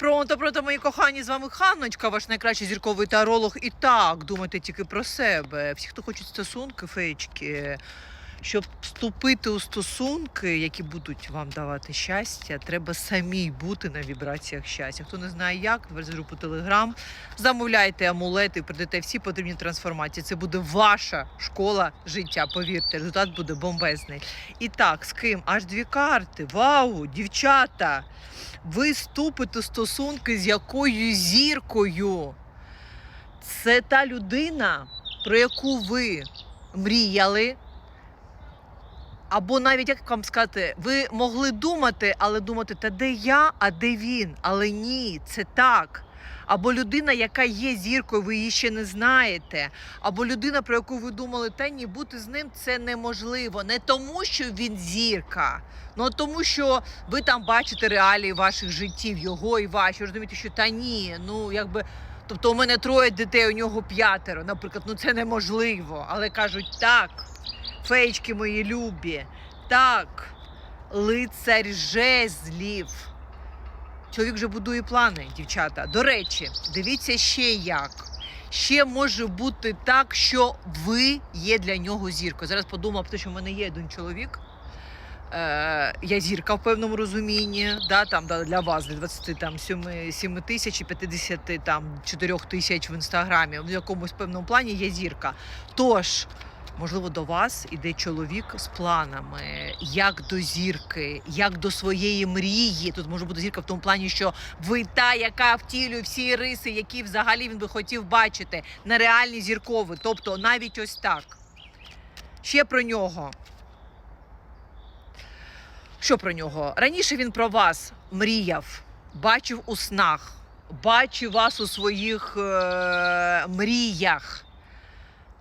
Пронто, пронто, мої кохані, з вами Ханночка, ваш найкращий зірковий таролог. І так, думайте тільки про себе. Всі, хто хочуть стосунки, феєчки, щоб вступити у стосунки, які будуть вам давати щастя, треба самій бути на вібраціях щастя. Хто не знає як, верзі групу Телеграм, замовляйте амулети, прийдете всі потрібні трансформації. Це буде ваша школа життя. Повірте, результат буде бомбезний. І так, з ким? Аж дві карти. Вау, дівчата! Ви вступите стосунки з якою зіркою. Це та людина, про яку ви мріяли. Або навіть як вам сказати, ви могли думати, але думати, та де я, а де він? Але ні, це так. Або людина, яка є зіркою, ви її ще не знаєте. Або людина, про яку ви думали, та ні, бути з ним це неможливо. Не тому, що він зірка, ну тому, що ви там бачите реалії ваших життів, його і ваші. Розумієте, що та ні, ну якби. Тобто у мене троє дітей, у нього п'ятеро. Наприклад, ну це неможливо. Але кажуть, так, феєчки мої любі, так, лицар жезлів. Чоловік вже будує плани, дівчата. До речі, дивіться ще як. Ще може бути так, що ви є для нього зіркою. Зараз подумав, про те, що в мене є один чоловік. Е, я зірка в певному розумінні, да, там, для вас, для 27 тисяч і 50 там, 4 тисяч в інстаграмі. В якомусь певному плані є зірка. Тож, можливо, до вас іде чоловік з планами, як до зірки, як до своєї мрії. Тут може бути зірка в тому плані, що ви та, яка втілює всі риси, які взагалі він би хотів бачити, нереальні зіркові. Тобто навіть ось так. Ще про нього. Що про нього? Раніше він про вас мріяв, бачив у снах, бачив вас у своїх е- мріях,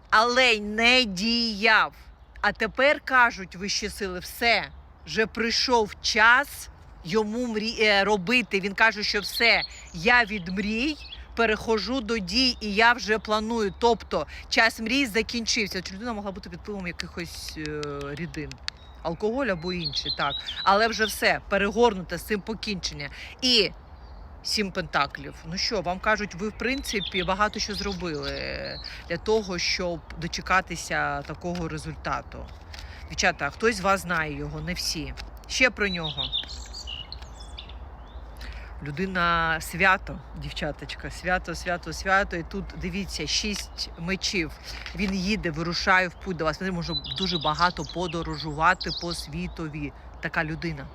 але й не діяв. А тепер кажуть вищі сили, все, вже прийшов час йому мрі... е, робити. Він каже, що все, я від мрій перехожу до дій, і я вже планую. Тобто час мрій закінчився. Чи людина могла бути під впливом якихось е, рідин? алкоголь або інші, так. Але вже все перегорнуте з цим покінчення. І сім пентаклів. Ну що, вам кажуть, ви в принципі багато що зробили для того, щоб дочекатися такого результату. Дівчата, хтось з вас знає його, не всі. Ще про нього. Людина свято, дівчаточка, свято, свято, свято. І тут дивіться, шість мечів. Він їде, вирушає в путь до вас. Він може дуже багато подорожувати по світові. Така людина.